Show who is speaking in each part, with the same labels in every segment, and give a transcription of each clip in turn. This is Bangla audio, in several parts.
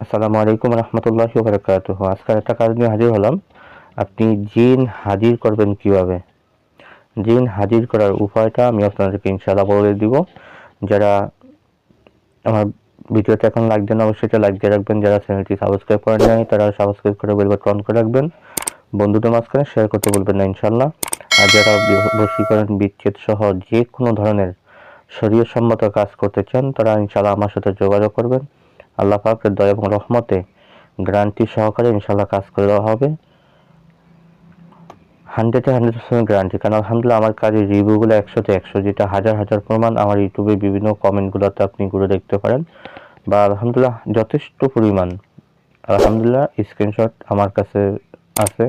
Speaker 1: আসসালামু আলাইকুম রহমতুল্লাহ বারকাতুহ আজকাল একটা কাজ নিয়ে হাজির হলাম। আপনি জিন হাজির করবেন কীভাবে? জিন হাজির করার উপায়টা আমি আপনাদেরকে ইনশাআল্লাহ বলে দিব। যারা আমার ভিডিওতে এখন লাইক দেন, অবশ্যই এটা লাইক দিয়ে রাখবেন। যারা চ্যানেলটি সাবস্ক্রাইব করেন নাই, তারা সাবস্ক্রাইব করে বেল বাটন অন করে রাখবেন। বন্ধুদের মাঝখানে শেয়ার করতে বলবেন না ইনশাআল্লাহ। আর যারা বি- বশীকরণ বিচ্ছেদ সহ যে কোনো ধরনের শরীয় সম্মত কাজ করতে চান, তারা ইনশাআল্লাহ আমার সাথে যোগাযোগ করবেন। আল্লাহ পাকের দয়া এবং রহমতে গ্যারান্টি সহকারে ইনশাল্লাহ কাজ করে দেওয়া হবে। হান্ড্রেডে হান্ড্রেড পার্সেন্ট গ্যারান্টি কারণ আলহামদুলিল্লাহ আমার কাজের রিভিউগুলো একশোতে একশো, যেটা হাজার হাজার প্রমাণ আমার ইউটিউবে বিভিন্ন কমেন্টগুলোতে আপনি ঘুরে দেখতে পারেন। বা আলহামদুলিল্লাহ যথেষ্ট পরিমাণ, আলহামদুলিল্লাহ স্ক্রিনশট আমার কাছে আছে।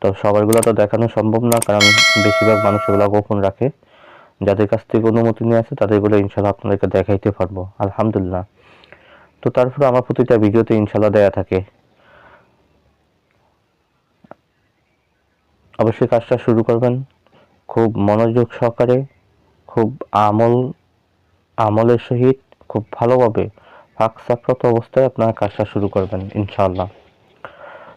Speaker 1: তো সবাইগুলো তো দেখানো সম্ভব না, কারণ বেশিরভাগ মানুষ এগুলো গোপন রাখে। যাদের কাছ থেকে অনুমতি নিয়ে আসে তাদেরগুলো ইনশাল্লাহ আপনাদেরকে দেখাইতে পারব। আলহামদুলিল্লাহ। তো তারপরে আমার প্রতিটা ভিডিওতে ইনশাল্লাহ দেয়া থাকে। অবশ্যই কাজটা শুরু করবেন। খুব মনোযোগ সহকারে, খুব আমল, আমলের সহিত খুব ভালোভাবে ফাঁক অবস্থায় আপনার কাজটা শুরু করবেন ইনশাল্লাহ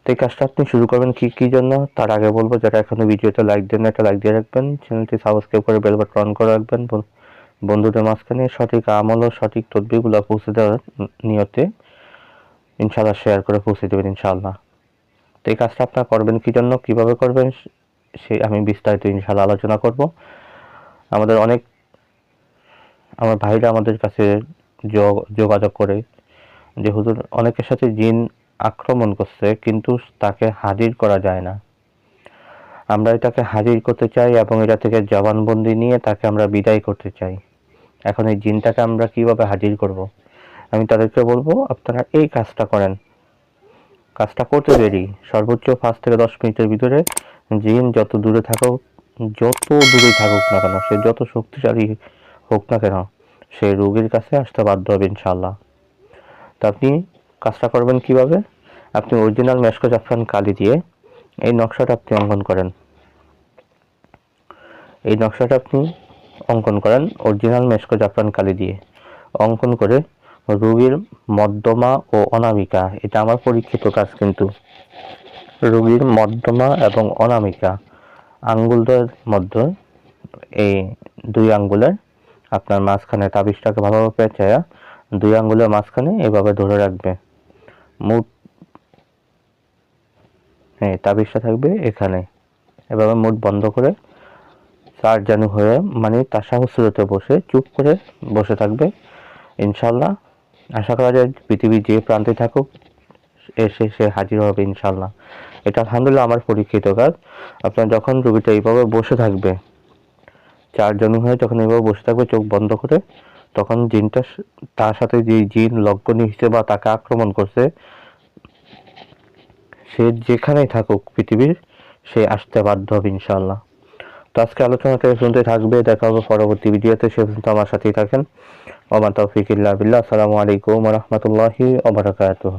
Speaker 1: তো এই কাজটা আপনি শুরু করবেন কি কি জন্য? তার আগে বলব, যারা এখনও ভিডিওতে লাইক দেন একটা লাইক দিয়ে রাখবেন। চ্যানেলটি সাবস্ক্রাইব করে বেল বাটন অন করে রাখবেন। বন- বন্ধুদের মাঝখানে সঠিক আমল ও সঠিক তদবিরগুলো পৌঁছে দেওয়ার নিয়তে ইনশাল্লাহ শেয়ার করে পৌঁছে দেবেন ইনশাল্লাহ তো এই কাজটা আপনারা করবেন কি জন্য, কীভাবে করবেন, সে আমি বিস্তারিত ইনশাল্লাহ আলোচনা করব। আমাদের অনেক, আমার ভাইরা আমাদের কাছে যোগ- যোগাযোগ করে যে হুজুর অনেকের সাথে জিন আক্রমণ করছে কিন্তু তাকে হাজির করা যায় না। আমরা এটাকে হাজির করতে চাই এবং এটা থেকে জবানবন্দি নিয়ে তাকে আমরা বিদায় করতে চাই। এখন এই জিনটাকে আমরা কীভাবে হাজির করব? আমি তাদেরকে বলব, আপনারা এই কাজটা করেন। কাজটা করতে দেরি। সর্বোচ্চ পাঁচ থেকে দশ মিনিটের ভিতরে জিন যত দূরে থাকুক, যত দূরে থাকুক না কেন, সে যত শক্তিশালী হোক না কেন, সে রোগীর কাছে আসতে বাধ্য হবে ইনশাল্লাহ তো আপনি কাজটা করবেন কীভাবে? আপনি অরিজিনাল মেশকো জাফরান কালি দিয়ে এই নকশাটা আপনি অঙ্কন করেন। এই নকশাটা আপনি অঙ্কন করেন অরিজিনাল মেশকো জাফরান কালি দিয়ে। অঙ্কন করে রোগীর মধ্যমা ও অনামিকা, এটা আমার পরীক্ষিত কাজ কিন্তু। রোগীর মধ্যমা এবং অনামিকা, আঙ্গুলদের মধ্যে, এই দুই আঙ্গুলের আপনার মাঝখানে তাবিজটাকে ভালোভাবে পেঁচায়া দুই আঙ্গুলের মাঝখানে এভাবে ধরে রাখবে। মুঠ হ্যাঁ তাবিজটা থাকবে এখানে। এভাবে মুঠ বন্ধ করে চার জানু হয়ে মানে তাসাহুসুরতে বসে চুপ করে বসে থাকবে। ইনশাল্লাহ। আশা করা যায় পৃথিবীর যে প্রান্তে থাকুক, এসে সে হাজির হবে ইনশাল্লাহ। এটা আলহামদুলিল্লাহ আমার পরীক্ষিত কাজ। আপনার যখন রুগীটা এইভাবে বসে থাকবে চারজন হয়ে যখন এইভাবে বসে থাকবে চোখ বন্ধ করে, তখন জিনটা তার সাথে যে জিন লগ্নি হিসেবে বা তাকে আক্রমণ করছে, সে যেখানেই থাকুক পৃথিবীর, সে আসতে বাধ্য হবে ইনশাল্লাহ। তো আজকে আলোচনা থেকে শুনতে থাকবে, দেখা হবে পরবর্তী ভিডিওতে, সে পর্যন্ত আমার সাথেই থাকেন। ওমা তৌফিক বিল্লাহ, আসসালামু আলাইকুম রহমতুল্লাহি ওবরাকাতুহ